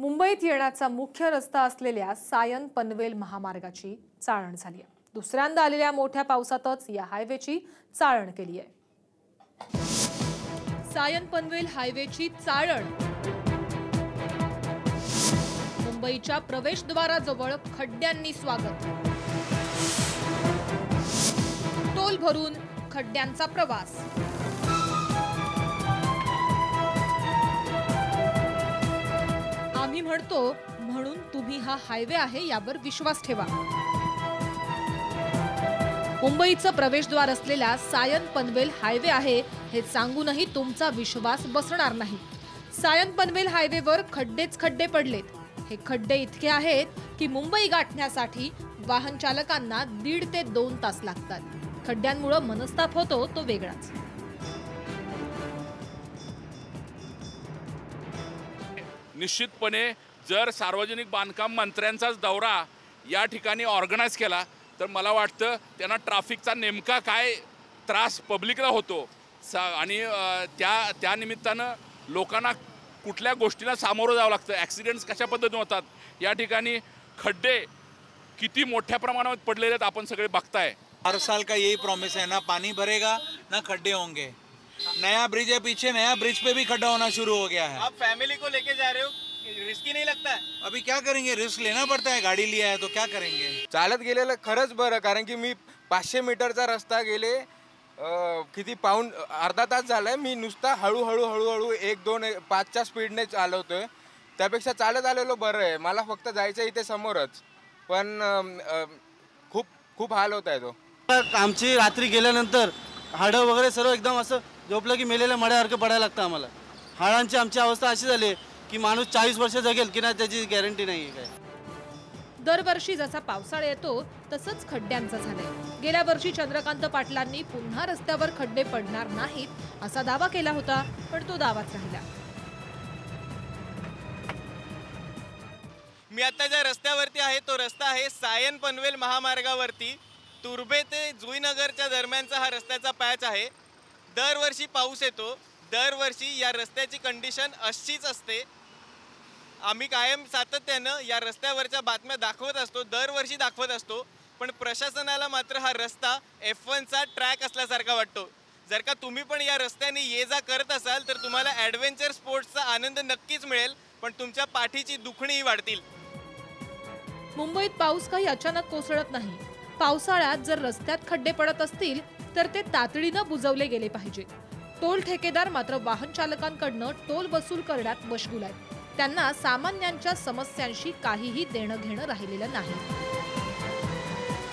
मुंबईत येण्याचा मुख्य रस्ता असलेल्या सायन पनवेल महामार्गाची चाळण झाली आहे. दुसऱ्यांदा आलेल्या मोठ्या पावसातच या हायवेची चाळण केली आहे. सायन पनवेल हायवेची चाळण. मुंबईच्या प्रवेशद्वाराजवळ खड्ड्यांनी स्वागत. टोल भरून खड्ड्यांचा प्रवास. आम्ही म्हणतो म्हणून तुम्ही हा हायवे आहे यावर विश्वास ठेवा. मुंबईचं प्रवेशद्वार असलेला सायन पनवेल हायवे आहे हे सांगूनही तुमचा विश्वास बसणार नाही. सायन पनवेल हायवेवर खड्डेच खड्डे पडलेत. हे खड्डे इतके आहेत की मुंबई गाठण्यासाठी वाहन चालकांना दीड ते दोन तास लागतात. खड्ड्यांमुळं मनस्ताप होतो तो वेगळाच. निश्चितपणे जर सार्वजनिक बांधकाम मंत्र्यांचाच दौरा या ठिकाणी ऑर्गनाईज केला तर मला वाटतं त्यांना ट्राफिकचा नेमका काय त्रास पब्लिकला होतो. सा आणि त्या त्यानिमित्तानं लोकांना कुठल्या गोष्टीला सामोरं जावं लागतं? ॲक्सिडेंट्स कशा पद्धतीने होतात? या ठिकाणी खड्डे किती मोठ्या प्रमाणात पडलेले आहेत आपण सगळे बघताय. हर साल का यही प्रॉमिस है ना पाणी भरेगा ना खड्डे होंगे. नया ब्रिज है पीछे नया ब्रिज पे भी खड्डा होना शुरू हो गया है। आप फैमिली को लेके जा रहे हो रिस्की नहीं लगता है? अभी क्या करेंगे? रिस्क लेना पड़ता है गाड़ी लिया है तो क्या करेंगे? चालत गेलेलं खरंच बरं कारण की मी पाचशे मीटरचा रस्ता गेले अं, किती पाऊण अर्धा तास झालाय मी नुसता हळूहळू हळूहळू एक दोन एक- पाचच्या स्पीडने चालवतोय. त्यापेक्षा चालत आलेलो बरं आहे मला फक्त जायचं इथे समोरच. पण अं, अं, खूप खूप हाल होत आहे तो. आमची रात्री गेल्यानंतर हाडं वगैरे सर्व एकदम असं झोपलं की मेलेल्या मड्यासारखं पडायला लागतं आम्हाला. हाडांची आमची अवस्था अशी झाली की माणूस चाळीस वर्ष जगेल की नाही त्याची गॅरंटी नाही आहे काय. दरवर्षी जसा पावसाळा येतो तसंच खड्ड्यांचं झालंय. गेल्या वर्षी चंद्रकांत पाटलांनी पुन्हा रस्त्यावर खड्डे पडणार नाहीत असा दावा केला होता पण तो दावाच राहिला. मी आता ज्या रस्त्यावरती आहे तो रस्ता आहे सायन पनवेल महामार्गावरती. तुर्भे ते जुईनगरच्या दरम्यानचा हा रस्त्याचा पॅच आहे. दरवर्षी पाऊस येतो. दरवर्षी या रस्त्याची कंडिशन अशीच असते. आम्ही कायम सातत्यानं या रस्त्यावरच्या बातम्या दाखवत असतो दरवर्षी दाखवत असतो. पण प्रशासनाला मात्र हा रस्ता एफ वनचा ट्रॅक असल्यासारखा वाटतो. जर का तुम्ही पण या रस्त्याने ये जा करत असाल तर तुम्हाला ॲडव्हेंचर स्पोर्ट्सचा आनंद नक्कीच मिळेल पण तुमच्या पाठीची दुखणीही वाढतील. मुंबईत पाऊस काही अचानक कोसळत नाही. पावसाळ्यात जर रस्त्यात खड्डे पडत असतील तर ते तातडीनं बुजवले गेले पाहिजे. टोल ठेकेदार मात्र वाहन चालकांकडनं टोल वसूल करण्यात मशगूल आहेत. त्यांना सामान्यांच्या समस्यांशी काहीही देणं घेणं राहिलेलं नाही.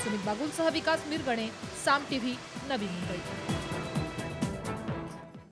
सुमित बागुलसह विकास मिरगणे साम टीव्ही नवी मुंबई.